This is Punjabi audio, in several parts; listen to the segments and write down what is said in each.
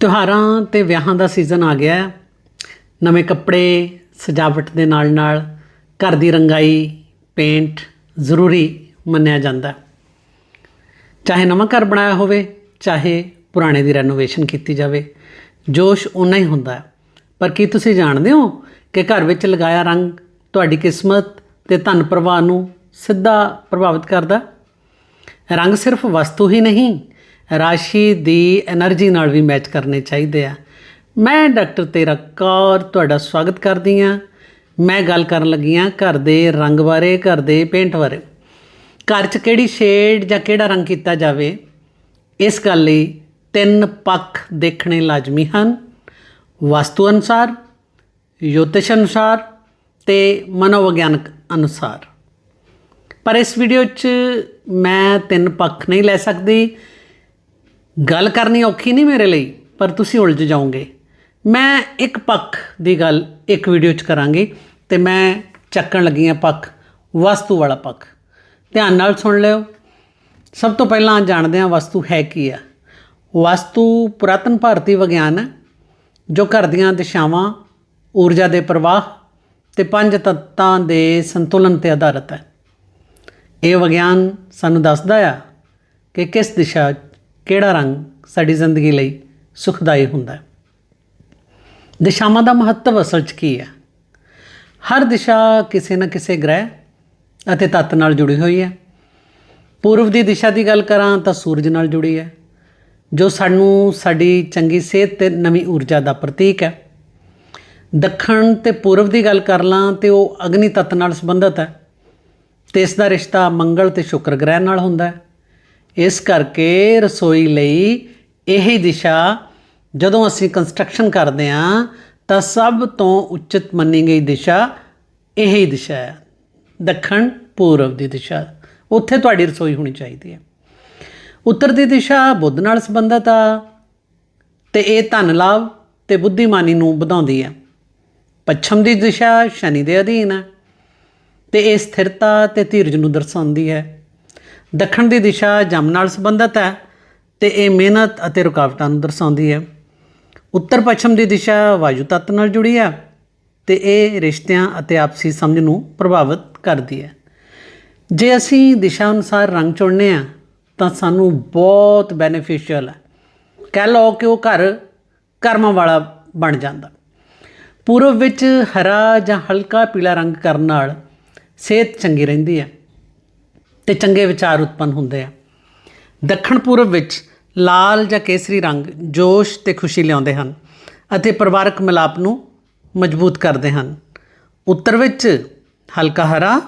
ਤਿਉਹਾਰਾਂ ਤੇ ਵਿਆਹਾਂ ਦਾ ਸੀਜ਼ਨ ਆ ਗਿਆ ਹੈ। ਨਵੇਂ ਕੱਪੜੇ, ਸਜਾਵਟ ਦੇ ਨਾਲ ਨਾਲ ਘਰ ਦੀ ਰੰਗਾਈ ਪੇਂਟ ਜ਼ਰੂਰੀ ਮੰਨਿਆ ਜਾਂਦਾ ਚਾਹੇ ਨਵਾਂ ਘਰ ਬਣਾਇਆ ਹੋਵੇ, ਚਾਹੇ ਪੁਰਾਣੇ ਦੀ ਰੈਨੋਵੇਸ਼ਨ ਕੀਤੀ ਜਾਵੇ, ਜੋਸ਼ ਉਨਾ ਹੀ ਹੁੰਦਾ ਹੈ। ਪਰ ਕੀ ਤੁਸੀਂ ਜਾਣਦੇ ਹੋ ਕਿ ਘਰ ਵਿੱਚ ਲਗਾਇਆ ਰੰਗ ਤੁਹਾਡੀ ਕਿਸਮਤ ਤੇ ਧਨ ਪ੍ਰਵਾਹ ਨੂੰ ਸਿੱਧਾ ਪ੍ਰਭਾਵਿਤ ਕਰਦਾ ਰੰਗ ਸਿਰਫ ਵਸਤੂ ਹੀ ਨਹੀਂ ਰਾਸ਼ੀ ਦੀ એનર્ਜੀ ਨਾਲ ਵੀ ਮੈਚ ਕਰਨੇ ਚਾਹੀਦੇ ਆ। ਮੈਂ ਡਾਕਟਰ ਤੇਰਾ ਕੌਰ ਤੁਹਾਡਾ ਸਵਾਗਤ ਕਰਦੀ ਆ ਮੈਂ ਗੱਲ ਕਰਨ ਲੱਗੀ ਆ ਘਰ ਦੇ ਰੰਗ ਬਾਰੇ, ਘਰ ਦੇ ਪੇਂਟ ਬਾਰੇ। ਘਰ 'ਚ ਕਿਹੜੀ ਸ਼ੇਡ ਜਾਂ ਕਿਹੜਾ ਰੰਗ ਕੀਤਾ ਜਾਵੇ, ਇਸ ਗੱਲ ਲਈ ਤਿੰਨ ਪੱਖ ਦੇਖਣੇ ਲਾਜ਼ਮੀ ਹਨ। ਵਸਤੂ ਅਨੁਸਾਰ, ਯੋਤਿਸ਼ ਅਨੁਸਾਰ ਤੇ ਮਨੋਵਿਗਿਆਨਕ ਅਨੁਸਾਰ। ਪਰ ਇਸ ਵੀਡੀਓ 'ਚ ਮੈਂ ਤਿੰਨ ਪੱਖ ਨਹੀਂ ਲੈ ਸਕਦੀ। ਗੱਲ ਕਰਨੀ ਔਖੀ ਨਹੀਂ ਮੇਰੇ ਲਈ, ਪਰ ਤੁਸੀਂ ਉਲਝ ਜਾਓਗੇ। ਮੈਂ ਇੱਕ ਪੱਖ ਦੀ ਗੱਲ ਇੱਕ ਵੀਡੀਓ 'ਚ ਕਰਾਂਗੀ ਤੇ ਮੈਂ ਚੱਕਣ ਲੱਗੀ ਹਾਂ ਪੱਖ, ਵਸਤੂ ਵਾਲਾ ਪੱਖ। ਧਿਆਨ ਨਾਲ ਸੁਣ ਲਿਓ। ਸਭ ਤੋਂ ਪਹਿਲਾਂ ਜਾਣਦੇ ਹਾਂ ਵਸਤੂ ਹੈ ਕੀ ਆ। ਵਸਤੂ ਪੁਰਾਤਨ ਭਾਰਤੀ ਵਿਗਿਆਨ ਹੈ, ਜੋ ਘਰ ਦੀਆਂ ਦਿਸ਼ਾਵਾਂ, ਊਰਜਾ ਦੇ ਪ੍ਰਵਾਹ ਤੇ ਪੰਜ ਤੱਤਾਂ ਦੇ ਸੰਤੁਲਨ ਤੇ ਆਧਾਰਿਤ ਹੈ। ਇਹ ਵਿਗਿਆਨ ਸਾਨੂੰ ਦੱਸਦਾ ਆ ਕਿ ਕਿਸ ਦਿਸ਼ਾ ਕਿਹੜਾ ਰੰਗ ਸਾਡੀ ਜ਼ਿੰਦਗੀ ਲਈ ਸੁਖਦਾਈ ਹੁੰਦਾ ਹੈ? ਦਿਸ਼ਾਵਾਂ ਦਾ ਮਹੱਤਵ ਅਸਲ 'ਚ ਕੀ ਹੈ? ਹਰ ਦਿਸ਼ਾ ਕਿਸੇ ਨਾ ਕਿਸੇ ਗ੍ਰਹਿ ਅਤੇ ਤੱਤ ਨਾਲ ਜੁੜੀ ਹੋਈ ਹੈ। ਪੂਰਬ ਦੀ ਦਿਸ਼ਾ ਦੀ ਗੱਲ ਕਰਾਂ ਤਾਂ ਸੂਰਜ ਨਾਲ ਜੁੜੀ ਹੈ, ਜੋ ਸਾਨੂੰ ਸਾਡੀ ਚੰਗੀ ਸਿਹਤ ਤੇ ਨਵੀਂ ਊਰਜਾ ਦਾ ਪ੍ਰਤੀਕ ਹੈ। ਦੱਖਣ ਤੇ ਪੂਰਬ ਦੀ ਗੱਲ ਕਰ ਲਾਂ ਤੇ ਉਹ ਅਗਨੀ ਤੱਤ ਨਾਲ ਸੰਬੰਧਿਤ ਹੈ ਤੇ ਇਸ ਦਾ ਰਿਸ਼ਤਾ ਮੰਗਲ ਤੇ ਸ਼ੁਕਰ ਗ੍ਰਹਿ ਨਾਲ ਹੁੰਦਾ ਹੈ। ਇਸ ਕਰਕੇ ਰਸੋਈ ਲਈ ਇਹੀ ਦਿਸ਼ਾ, ਜਦੋਂ ਅਸੀਂ ਕੰਸਟਰਕਸ਼ਨ ਕਰਦੇ ਹਾਂ, ਤਾਂ ਸਭ ਤੋਂ ਉਚਿਤ ਮੰਨੀ ਗਈ ਦਿਸ਼ਾ ਇਹ ਹੀ ਦਿਸ਼ਾ ਹੈ। ਦੱਖਣ ਪੂਰਬ ਦੀ ਦਿਸ਼ਾ। ਉੱਥੇ ਤੁਹਾਡੀ ਰਸੋਈ ਹੋਣੀ ਚਾਹੀਦੀ ਹੈ। ਉੱਤਰ ਦੀ ਦਿਸ਼ਾ ਬੁੱਧ ਨਾਲ ਸੰਬੰਧਿਤ ਆ, ਤੇ ਇਹ ਧਨ ਲਾਭ ਤੇ ਬੁੱਧੀਮਾਨੀ ਨੂੰ ਵਧਾਉਂਦੀ ਹੈ। ਪੱਛਮ ਦੀ ਦਿਸ਼ਾ ਸ਼ਨੀ ਦੇ ਅਧੀਨ ਹੈ, ਤੇ ਇਹ ਸਥਿਰਤਾ ਤੇ ਧੀਰਜ ਨੂੰ ਦਰਸਾਉਂਦੀ ਹੈ। ਦੱਖਣ ਦੀ ਦਿਸ਼ਾ ਜਮ ਨਾਲ ਸੰਬੰਧਿਤ ਹੈ ਤੇ ਇਹ ਮਿਹਨਤ ਅਤੇ ਰੁਕਾਵਟਾਂ ਨੂੰ ਦਰਸਾਉਂਦੀ ਹੈ। ਉੱਤਰ ਪੱਛਮ ਦੀ ਦਿਸ਼ਾ ਵਾਯੂ ਤੱਤ ਨਾਲ ਜੁੜੀ ਹੈ ਤੇ ਇਹ ਰਿਸ਼ਤਿਆਂ ਅਤੇ ਆਪਸੀ ਸਮਝ ਨੂੰ ਪ੍ਰਭਾਵਿਤ ਕਰਦੀ ਹੈ। ਜੇ ਅਸੀਂ ਦਿਸ਼ਾ ਅਨੁਸਾਰ ਰੰਗ ਚੁਣਨੇ ਆ, ਤਾਂ ਸਾਨੂੰ ਬਹੁਤ ਬੈਨੀਫੀਸ਼ੀਅਲ ਹੈ। ਕਹਿ ਲਓ ਕਿ ਉਹ ਘਰ ਕਰਮਾਂ ਵਾਲਾ ਬਣ ਜਾਂਦਾ। ਪੂਰਬ ਵਿੱਚ ਹਰਾ ਜਾਂ ਹਲਕਾ ਪੀਲਾ ਰੰਗ ਕਰਨ ਨਾਲ ਸਿਹਤ ਚੰਗੀ ਰਹਿੰਦੀ ਹੈ। ਤੇ ਚੰਗੇ ਵਿਚਾਰ ਉਤਪੰਨ ਹੁੰਦੇ ਆ। ਦੱਖਣ ਪੂਰਬ ਵਿੱਚ ਲਾਲ ਜਾਂ ਕੇਸਰੀ ਰੰਗ ਜੋਸ਼ ਤੇ ਖੁਸ਼ੀ ਲਿਆਉਂਦੇ ਹਨ ਅਤੇ ਪਰਿਵਾਰਕ ਮਿਲਾਪ ਨੂੰ ਮਜ਼ਬੂਤ ਕਰਦੇ ਹਨ। ਉੱਤਰ ਵਿੱਚ ਹਲਕਾ ਹਰਾ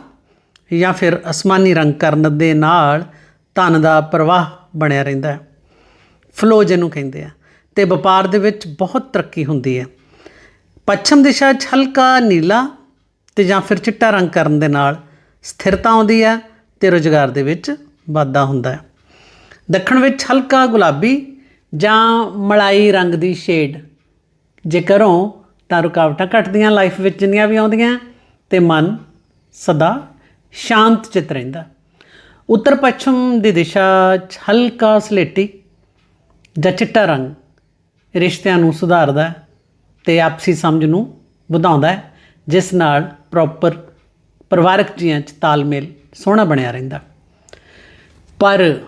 ਜਾਂ ਫਿਰ ਅਸਮਾਨੀ ਰੰਗ ਕਰਨ ਦੇ ਨਾਲ ਧਨ ਦਾ ਪ੍ਰਵਾਹ ਬਣਿਆ ਰਹਿੰਦਾ ਹੈ। ਫਲੋ ਜਿਹਨੂੰ ਕਹਿੰਦੇ ਆ ਤੇ ਵਪਾਰ ਦੇ ਵਿੱਚ ਬਹੁਤ ਤਰੱਕੀ ਹੁੰਦੀ ਹੈ। ਪੱਛਮ ਦਿਸ਼ਾ 'ਚ ਹਲਕਾ ਨੀਲਾ ਤੇ ਜਾਂ ਫਿਰ ਚਿੱਟਾ ਰੰਗ ਕਰਨ ਦੇ ਨਾਲ ਸਥਿਰਤਾ ਆਉਂਦੀ ਹੈ ਤੇ ਰੁਜ਼ਗਾਰ ਦੇ ਵਿੱਚ ਵਾਧਾ ਹੁੰਦਾ ਹੈ। ਦੱਖਣ ਵਿੱਚ ਹਲਕਾ ਗੁਲਾਬੀ ਜਾਂ ਮਲਾਈ ਰੰਗ ਦੀ ਸ਼ੇਡ ਜੇ ਕਰੋ ਤਾਂ ਰੁਕਾਵਟਾਂ ਘਟਦੀਆਂ ਲਾਈਫ ਵਿੱਚ ਜਿੰਨੀਆਂ ਵੀ ਆਉਂਦੀਆਂ, ਤੇ ਮਨ ਸਦਾ ਸ਼ਾਂਤ ਚਿਤ ਰਹਿੰਦਾ। ਉੱਤਰ ਪੱਛਮ ਦੀ ਦਿਸ਼ਾ 'ਚ ਹਲਕਾ ਸਲੇਟੀ ਜਾਂ ਚਿੱਟਾ ਰੰਗ ਰਿਸ਼ਤਿਆਂ ਨੂੰ ਸੁਧਾਰਦਾ ਹੈ ਤੇ ਆਪਸੀ ਸਮਝ ਨੂੰ ਵਧਾਉਂਦਾ ਹੈ, ਜਿਸ ਨਾਲ ਪ੍ਰੋਪਰ ਪਰਿਵਾਰਕ ਜੀਆਂ 'ਚ ਤਾਲਮੇਲ ਸੋਹਣਾ ਬਣਿਆ ਰਹਿੰਦਾ। ਪਰ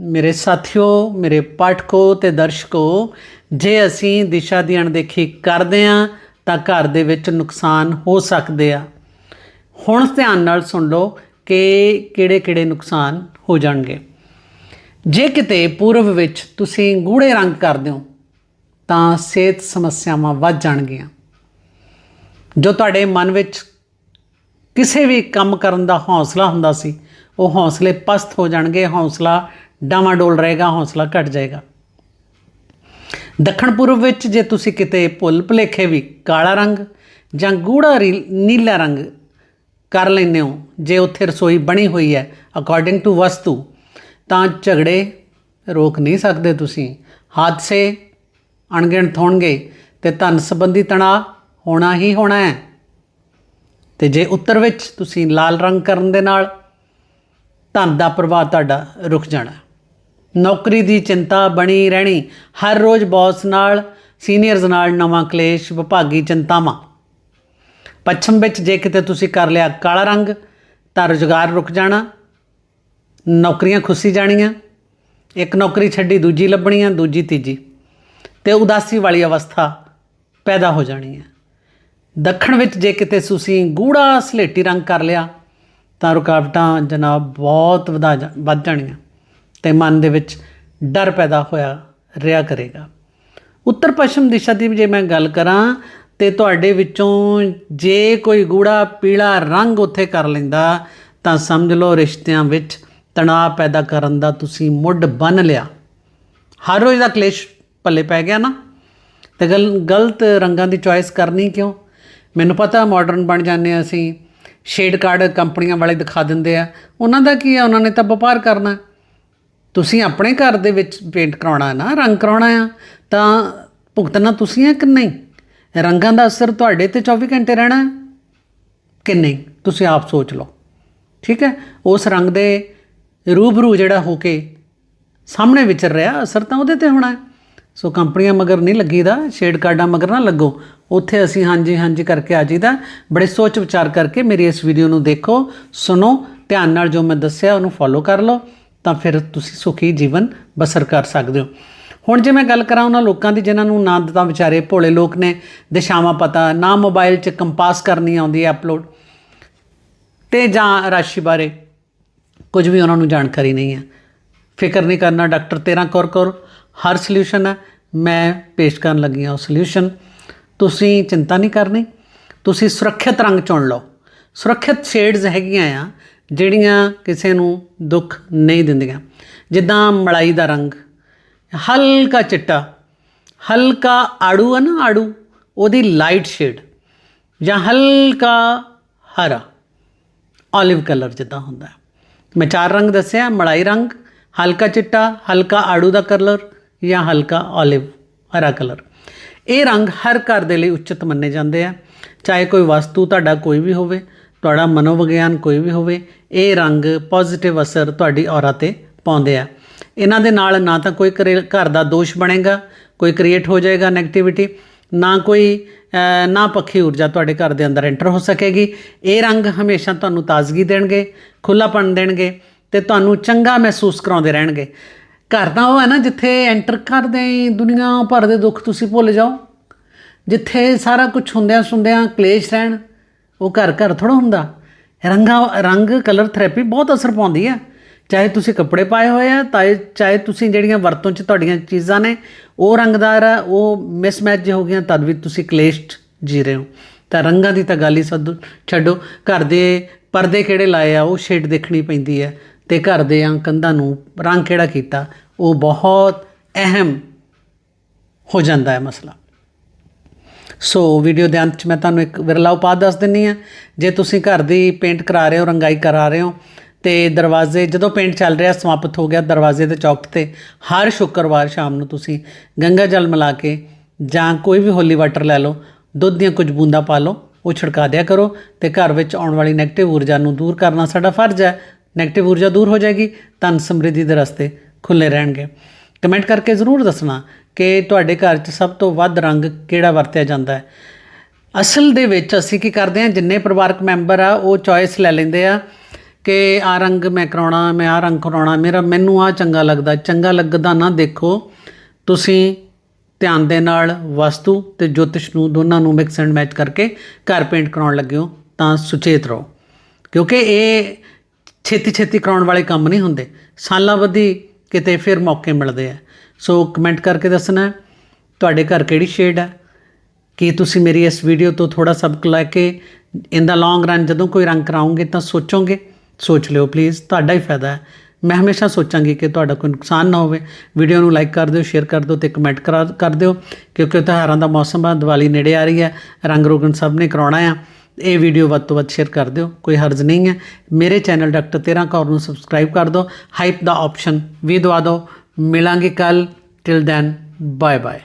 ਮੇਰੇ ਸਾਥੀਓ, ਮੇਰੇ ਪਾਠਕੋ ਤੇ ਦਰਸ਼ਕੋ, ਜੇ ਅਸੀਂ ਦਿਸ਼ਾ ਦੀ ਅਣਦੇਖੀ ਕਰਦੇ ਹਾਂ, ਤਾਂ ਘਰ ਦੇ ਵਿੱਚ ਨੁਕਸਾਨ ਹੋ ਸਕਦੇ ਆ। ਹੁਣ ਧਿਆਨ ਨਾਲ ਸੁਣ ਲਓ ਕਿ ਕਿਹੜੇ-ਕਿਹੜੇ ਨੁਕਸਾਨ ਹੋ ਜਾਣਗੇ। ਜੇ ਕਿਤੇ ਪੂਰਬ ਵਿੱਚ ਤੁਸੀਂ ਗੂੜੇ ਰੰਗ ਕਰਦੇ ਹੋ, ਤਾਂ ਸਿਹਤ ਸਮੱਸਿਆਵਾਂ ਵੱਧ ਜਾਣਗੀਆਂ। ਜੋ ਤੁਹਾਡੇ ਮਨ ਵਿੱਚ ਕਿਸੇ ਵੀ ਕੰਮ ਕਰਨ ਦਾ ਹੌਸਲਾ ਹੁੰਦਾ ਸੀ, ਉਹ ਹੌਸਲੇ ਪਸਤ ਹੋ ਜਾਣਗੇ, ਹੌਸਲਾ ਡਾਵਾਡੋਲ ਰਹੇਗਾ, ਹੌਸਲਾ ਘਟ ਜਾਏਗਾ। ਦੱਖਣ ਪੂਰਬ ਵਿੱਚ ਜੇ ਤੁਸੀਂ ਕਿਤੇ ਭੁੱਲ ਭੁਲੇਖੇ ਵੀ ਕਾਲਾ ਰੰਗ ਜਾਂ ਗੂੜਾ ਰੀ- ਨੀਲਾ ਰੰਗ ਕਰ ਲੈਂਦੇ ਹੋ, ਜੇ ਉੱਥੇ ਰਸੋਈ ਬਣੀ ਹੋਈ ਹੈ ਅਕੋਰਡਿੰਗ ਟੂ ਵਸਤੂ, ਤਾਂ ਝਗੜੇ ਰੋਕ ਨਹੀਂ ਸਕਦੇ ਤੁਸੀਂ। ਹਾਦਸੇ ਅਣਗਿਣਤ ਹੋਣਗੇ ਤੇ ਧਨ ਸੰਬੰਧੀ ਤਣਾਅ ਹੋਣਾ ਹੀ ਹੋਣਾ ਹੈ। ਤੇ ਜੇ ਉੱਤਰ ਵਿੱਚ ਤੁਸੀਂ ਲਾਲ ਰੰਗ ਕਰਨ ਦੇ ਨਾਲ, ਧਨ ਦਾ ਪ੍ਰਵਾਹ ਤੁਹਾਡਾ ਰੁਕ ਜਾਣਾ। ਨੌਕਰੀ ਦੀ ਚਿੰਤਾ ਬਣੀ ਰਹਿਣੀ, ਹਰ ਰੋਜ਼ ਬੌਸ ਨਾਲ ਸੀਨੀਅਰਸ ਨਾਲ ਨਵਾਂ ਕਲੇਸ਼, ਵਿਭਾਗੀ ਚਿੰਤਾਵਾਂ। ਪੱਛਮ ਵਿੱਚ ਜੇ ਕਿਤੇ ਤੁਸੀਂ ਕਰ ਲਿਆ ਕਾਲਾ ਰੰਗ, ਤਾਂ ਰੁਜ਼ਗਾਰ ਰੁਕ ਜਾਣਾ। ਨੌਕਰੀਆਂ ਖੁੱਸੀ ਜਾਣੀਆਂ। ਇੱਕ ਨੌਕਰੀ ਛੱਡੀ, ਦੂਜੀ ਲੱਭਣੀ ਆ, ਦੂਜੀ ਤੀਜੀ। ਤੇ ਉਦਾਸੀ ਵਾਲੀ ਅਵਸਥਾ ਪੈਦਾ ਹੋ ਜਾਣੀ ਹੈ ਦੱਖਣ ਵਿੱਚ ਜੇ ਕਿਤੇ ਤੁਸੀਂ ਗੂੜਾ ਸਲੇਟੀ ਰੰਗ ਕਰ ਲਿਆ, ਤਾਂ ਰੁਕਾਵਟਾਂ ਜਨਾਬ ਬਹੁਤ ਵਧਾ ਜਾ- ਵੱਧ ਜਾਣੀਆਂ ਤੇ ਮਨ ਦੇ ਵਿੱਚ ਡਰ ਪੈਦਾ ਹੋਇਆ ਰਿਹਾ ਕਰੇਗਾ। ਉੱਤਰ ਪੱਛਮ ਦਿਸ਼ਾ ਦੀ ਜੇ ਮੈਂ ਗੱਲ ਕਰਾਂ, ਤੇ ਤੁਹਾਡੇ ਵਿੱਚੋਂ ਜੇ ਕੋਈ ਗੂੜਾ ਪੀਲਾ ਰੰਗ ਉੱਥੇ ਕਰ ਲੈਂਦਾ, ਤਾਂ ਸਮਝ ਲਓ ਰਿਸ਼ਤਿਆਂ ਵਿੱਚ ਤਣਾਅ ਪੈਦਾ ਕਰਨ ਦਾ ਤੁਸੀਂ ਮੁੱਢ ਬੰਨ ਲਿਆ। ਹਰ ਰੋਜ਼ ਦਾ ਕਲੇਸ਼ ਪੱਲੇ ਪੈ ਗਿਆ ਨਾ? ਤੇ ਗਲ, ਗਲਤ ਰੰਗਾਂ ਦੀ ਚੁਆਇਸ ਕਰਨੀ ਕਿਉਂ? ਮੈਨੂੰ ਪਤਾ ਮਾਡਰਨ ਬਣ ਜਾਂਦੇ ਆ ਅਸੀਂ ਸ਼ੇਡ ਕਾਰਡ ਕੰਪਨੀਆਂ ਵਾਲੇ ਦਿਖਾ ਦਿੰਦੇ ਆ। ਉਹਨਾਂ ਦਾ ਕੀ ਆ? ਉਹਨਾਂ ਨੇ ਤਾਂ ਵਪਾਰ ਕਰਨਾ। ਤੁਸੀਂ ਆਪਣੇ ਘਰ ਦੇ ਵਿੱਚ ਪੇਂਟ ਕਰਾਉਣਾ ਨਾ, ਰੰਗ ਕਰਾਉਣਾ ਆ, ਤਾਂ ਭੁਗਤਣਾ ਤੁਸੀਂ ਆ ਕਿ ਨਹੀਂ? ਰੰਗਾਂ ਦਾ ਅਸਰ ਤੁਹਾਡੇ ਤੇ 24 ਘੰਟੇ ਰਹਿਣਾ ਕਿ ਨਹੀਂ? ਤੁਸੀਂ ਆਪ ਸੋਚ ਲਓ। ਠੀਕ ਹੈ? ਉਸ ਰੰਗ ਦੇ ਰੂਬਰੂ ਜਿਹੜਾ ਹੋ ਕੇ ਸਾਹਮਣੇ ਵਿਚਰ ਰਿਹਾ, ਅਸਰ ਤਾਂ ਉਹਦੇ ਤੇ ਹੋਣਾ। ਹੈ ਸੋ ਕੰਪਨੀਆਂ ਮਗਰ ਨਹੀਂ ਲੱਗੀਦਾ ਸ਼ੇਡ ਕਾਰਡਾਂ ਮਗਰ ਨਾ ਲੱਗੋ। ਉੱਥੇ ਅਸੀਂ ਹਾਂਜੀ ਹਾਂਜੀ ਕਰਕੇ ਆ ਜੀਦਾ ਬੜੇ ਸੋਚ ਵਿਚਾਰ ਕਰਕੇ ਮੇਰੀ ਇਸ ਵੀਡੀਓ ਨੂੰ ਦੇਖੋ, ਸੁਣੋ, ਧਿਆਨ ਨਾਲ ਜੋ ਮੈਂ ਦੱਸਿਆ ਉਹਨੂੰ ਫੋਲੋ ਕਰ ਲਓ, ਤਾਂ ਫਿਰ ਤੁਸੀਂ ਸੁਖੀ ਜੀਵਨ ਬਸਰ ਕਰ ਸਕਦੇ ਹੋ। ਹੁਣ ਜੇ ਮੈਂ ਗੱਲ ਕਰਾਂ ਉਹਨਾਂ ਲੋਕਾਂ ਦੀ ਜਿਨ੍ਹਾਂ ਨੂੰ ਨਾ ਤਾਂ ਵਿਚਾਰੇ ਭੋਲੇ ਲੋਕ ਨੇ, ਦਿਸ਼ਾਵਾਂ ਪਤਾ, ਨਾ ਮੋਬਾਈਲ 'ਚ ਕੰਪਾਸ ਕਰਨੀ ਆਉਂਦੀ ਹੈ ਅਪਲੋਡ ਤੇ ਜਾਂ ਰਾਸ਼ੀ ਬਾਰੇ ਕੁਝ ਵੀ ਉਹਨਾਂ ਨੂੰ ਜਾਣਕਾਰੀ ਨਹੀਂ ਹੈ। ਫਿਕਰ ਨਹੀਂ ਕਰਨਾ, ਡਾਕਟਰ ਤੇਰਾ ਕੌਰ ਕੌਰ ਹਰ ਸੋਲੂਸ਼ਨ ਹੈ। ਮੈਂ ਪੇਸ਼ ਕਰਨ ਲੱਗੀ ਹਾਂ ਉਹ ਸੋਲੂਸ਼ਨ ਤੁਸੀਂ ਚਿੰਤਾ ਨਹੀਂ ਕਰਨੀ। ਤੁਸੀਂ ਸੁਰੱਖਿਅਤ ਰੰਗ ਚੁਣ ਲਓ। ਸੁਰੱਖਿਅਤ ਸ਼ੇਡਸ ਹੈਗੀਆਂ ਆ, ਜਿਹੜੀਆਂ ਕਿਸੇ ਨੂੰ ਦੁੱਖ ਨਹੀਂ ਦਿੰਦੀਆਂ। ਜਿੱਦਾਂ ਮਲਾਈ ਦਾ ਰੰਗ, ਹਲਕਾ ਚਿੱਟਾ, ਹਲਕਾ ਆੜੂ ਹੈ ਨਾ ਆੜੂ, ਉਹਦੀ ਲਾਈਟ ਸ਼ੇਡ ਜਾਂ ਹਲਕਾ ਹਰਾ, olive ਕਲਰ ਜਿੱਦਾਂ ਹੁੰਦਾ। ਮੈਂ ਚਾਰ ਰੰਗ ਦੱਸਿਆ ਮਲਾਈ ਰੰਗ, ਹਲਕਾ ਚਿੱਟਾ, ਹਲਕਾ ਆੜੂ ਦਾ ਕਲਰ ਜਾਂ ਹਲਕਾ olive, ਹਰਾ ਕਲਰ ਇਹ ਰੰਗ ਹਰ ਘਰ ਦੇ ਲਈ ਉਚਿਤ ਮੰਨੇ ਜਾਂਦੇ ਆ। ਚਾਹੇ ਕੋਈ ਵਸਤੂ ਤੁਹਾਡਾ ਕੋਈ ਵੀ ਹੋਵੇ, ਤੁਹਾਡਾ ਮਨੋਵਿਗਿਆਨ ਕੋਈ ਵੀ ਹੋਵੇ, ਇਹ ਰੰਗ ਪੋਜ਼ਿਟਿਵ ਅਸਰ ਤੁਹਾਡੀ ਔਰਾ ਤੇ ਪਾਉਂਦੇ ਆ। ਇਹਨਾਂ ਦੇ ਨਾਲ ਨਾ ਤਾਂ ਕੋਈ ਘਰੇ- ਘਰ ਦਾ ਦੋਸ਼ ਬਣੇਗਾ, ਕੋਈ ਕ੍ਰੀਏਟ ਹੋ ਜਾਏਗਾ 네ਗੇਟਿਵਿਟੀ ਨਾ ਕੋਈ ਨਾ ਪੱਖੀ ਊਰਜਾ ਤੁਹਾਡੇ ਘਰ ਦੇ ਅੰਦਰ ਐਂਟਰ ਹੋ ਸਕੇਗੀ। ਇਹ ਰੰਗ ਹਮੇਸ਼ਾ ਤੁਹਾਨੂੰ ਤਾਜ਼ਗੀ ਦੇਣਗੇ, ਖੁੱਲਾਪਣ ਦੇਣਗੇ ਤੇ ਤੁਹਾਨੂੰ ਚੰਗਾ ਮਹਿਸੂਸ ਕਰਾਉਂਦੇ ਰਹਿਣਗੇ। ਘਰ ਤਾਂ ਉਹ ਹੈ ਨਾ, ਜਿੱਥੇ ਐਂਟਰ ਕਰਦੇ ਹੀ ਦੁਨੀਆ ਭਰ ਦੇ ਦੁੱਖ ਤੁਸੀਂ ਭੁੱਲ ਜਾਓ। ਜਿੱਥੇ ਸਾਰਾ ਕੁਝ ਹੁੰਦਿਆਂ ਸੁੰਦਿਆਂ ਕਲੇਸ਼ ਰਹਿਣ, ਉਹ ਘਰ ਘਰ ਥੋੜਾ ਹੁੰਦਾ। ਰੰਗਾਂ, ਰੰਗ ਕਲਰ ਥੈਰੇਪੀ ਬਹੁਤ ਅਸਰ ਪਾਉਂਦੀ ਹੈ ਚਾਹੇ ਤੁਸੀਂ ਕੱਪੜੇ ਪਾਏ ਹੋਏ ਆ ਤਾਂ ਚਾਹੇ ਤੁਸੀਂ ਜਿਹੜੀਆਂ ਵਰਤੋਂ 'ਚ ਤੁਹਾਡੀਆਂ ਚੀਜ਼ਾਂ ਨੇ, ਉਹ ਰੰਗਦਾਰ ਆ, ਉਹ ਮਿਸਮੈਚ ਜੇ ਹੋ ਗਈਆਂ, ਤਦ ਵੀ ਤੁਸੀਂ ਕਲੇਸ਼ 'ਚ ਜੀ ਰਹੇ ਹੋ। ਤਾਂ ਰੰਗਾਂ ਦੀ ਤਾਂ ਗੱਲ ਹੀ ਸੱਦੋ, ਛੱਡੋ। ਘਰ ਦੇ ਪਰਦੇ ਕਿਹੜੇ ਲਾਏ ਆ, ਉਹ ਸ਼ੇਡ ਦੇਖਣੀ ਪੈਂਦੀ ਹੈ ਤੇ ਘਰ ਦੇ ਆ ਕੰਧਾਂ ਨੂੰ ਰੰਗ ਕਿਹੜਾ ਕੀਤਾ, ਉਹ ਬਹੁਤ ਅਹਿਮ ਹੋ ਜਾਂਦਾ ਹੈ ਮਸਲਾ। ਸੋ ਵੀਡੀਓ ਦੇ ਅੰਤ 'ਚ ਮੈਂ ਤੁਹਾਨੂੰ ਇੱਕ ਵਿਰਲਾ ਉਪਾਅ ਦੱਸ ਦਿੰਨੀ ਆ। ਜੇ ਤੁਸੀਂ ਘਰ ਦੀ ਪੇਂਟ ਕਰਾ ਰਹੇ ਹੋ, ਰੰਗਾਈ ਕਰਾ ਰਹੇ ਹੋ, ਤੇ ਦਰਵਾਜ਼ੇ ਜਦੋਂ ਪੇਂਟ ਚੱਲ ਰਿਹਾ, ਸਮਾਪਤ ਹੋ ਗਿਆ ਦਰਵਾਜ਼ੇ ਦੇ ਚੌਕ ਤੇ, ਹਰ ਸ਼ੁੱਕਰਵਾਰ ਸ਼ਾਮ ਨੂੰ ਤੁਸੀਂ ਗੰਗਾ ਜਲ ਮਿਲਾ ਕੇ ਜਾਂ ਕੋਈ ਵੀ ਹੋਲੀ ਵਾਟਰ ਲੈ ਲਓ, ਦੁੱਧ ਦੀਆਂ ਕੁਝ ਬੂੰਦਾਂ ਪਾ ਲਓ, ਉਹ ਛਿੜਕਾ ਦਿਆ ਕਰੋ ਤੇ ਘਰ ਵਿੱਚ ਆਉਣ ਵਾਲੀ 네ਗੇਟਿਵ ਊਰਜਾ ਨੂੰ ਦੂਰ ਕਰਨਾ ਸਾਡਾ ਫਰਜ਼ ਹੈ। 네ਗੇਟਿਵ ਊਰਜਾ ਦੂਰ ਹੋ ਜਾਏਗੀ, ਧਨ ਸਮਰਿੱਧੀ ਦੇ ਰਸਤੇ ਖੁੱਲੇ ਰਹਿਣਗੇ। ਕਮੈਂਟ ਕਰਕੇ ਜ਼ਰੂਰ ਦੱਸਣਾ ਕਿ ਤੁਹਾਡੇ ਘਰ 'ਚ ਸਭ ਤੋਂ ਵੱਧ ਰੰਗ ਕਿਹੜਾ ਵਰਤਿਆ ਜਾਂਦਾ ਹੈ। ਅਸਲ ਦੇ ਵਿੱਚ ਅਸੀਂ ਕੀ ਕਰਦੇ ਹਾਂ, ਜਿੰਨੇ ਪਰਿਵਾਰਕ ਮੈਂਬਰ ਆ, ਉਹ ਚੋਇਸ ਲੈ ਲੈਂਦੇ ਆ ਕਿ ਆ ਰੰਗ ਮੈਂ ਕਰਾਉਣਾ, ਮੈਂ ਆ ਰੰਗ ਕਰਾਉਣਾ, ਮੇਰਾ ਮੈਨੂੰ ਆ ਚੰਗਾ ਲੱਗਦਾ ਚੰਗਾ ਲੱਗਦਾ ਨਾ ਦੇਖੋ, ਤੁਸੀਂ ਧਿਆਨ ਦੇ ਨਾਲ ਵਸਤੂ ਤੇ ਜੋਤਿਸ਼ ਨੂੰ ਦੋਨਾਂ ਨੂੰ ਮਿਕਸ ਐਂਡ ਮੈਚ ਕਰਕੇ ਘਰ ਪੇਂਟ ਕਰਾਉਣ ਲੱਗੇ ਹੋ, ਤਾਂ ਸੁਚੇਤ ਰਹੋ। ਕਿਉਂਕਿ ਇਹ ਛੇਤੀ ਛੇਤੀ ਕਰਾਉਣ ਵਾਲੇ ਕੰਮ ਨਹੀਂ ਹੁੰਦੇ। ਸਾਲਾਂ ਬੱਧੀ ਕਿਤੇ ਫਿਰ ਮੌਕੇ ਮਿਲਦੇ ਆ। ਸੋ ਕਮੈਂਟ ਕਰਕੇ ਦੱਸਣਾ, ਤੁਹਾਡੇ ਘਰ ਕਿਹੜੀ ਸ਼ੇਡ ਹੈ ਕੀ ਤੁਸੀਂ ਮੇਰੀ ਇਸ ਵੀਡੀਓ ਤੋਂ ਥੋੜਾ ਸਬਕ ਲੈ ਕੇ ਇਨ ਦਾ ਲੌਂਗ ਰਨ ਜਦੋਂ ਕੋਈ ਰੰਗ ਕਰਾਉਂਗੇ ਤਾਂ ਸੋਚੋਗੇ? ਸੋਚ ਲਿਓ ਪਲੀਜ਼ ਤੁਹਾਡਾ ਹੀ ਫਾਇਦਾ ਹੈ। ਮੈਂ ਹਮੇਸ਼ਾ ਸੋਚਾਂਗੀ ਕਿ ਤੁਹਾਡਾ ਕੋਈ ਨੁਕਸਾਨ ਨਾ ਹੋਵੇ। ਵੀਡੀਓ ਨੂੰ ਲਾਈਕ ਕਰ ਦਿਓ ਸ਼ੇਅਰ ਕਰ ਦਿਓ ਤੇ ਕਮੈਂਟ ਕਰਾ ਕਰ ਦਿਓ, ਕਿਉਂਕਿ ਤਿਉਹਾਰਾਂ ਦਾ ਮੌਸਮ ਆ, ਦੀਵਾਲੀ ਨੇੜੇ ਆ ਰਹੀ ਹੈ, ਰੰਗ ਰੋਗਨ ਸਭ ਨੇ ਕਰਾਉਣਾ ਆ। ਇਹ ਵੀਡੀਓ ਵੱਧ ਤੋਂ ਵੱਧ ਸ਼ੇਅਰ ਕਰ ਦਿਓ, ਕੋਈ ਹਰਜ ਨਹੀਂ ਹੈ। ਮੇਰੇ ਚੈਨਲ ਡਾਕਟਰ ਤੇਰਾ ਕੌਰ ਨੂੰ ਸਬਸਕ੍ਰਾਈਬ ਕਰ ਦਿਓ। ਹਾਈਪ ਦਾ ਆਪਸ਼ਨ ਵੀ ਦਵਾ ਦਿਓ। ਮਿਲਾਂਗੇ ਕੱਲ ਟਿਲ ਦੈਨ ਬਾਏ ਬਾਏ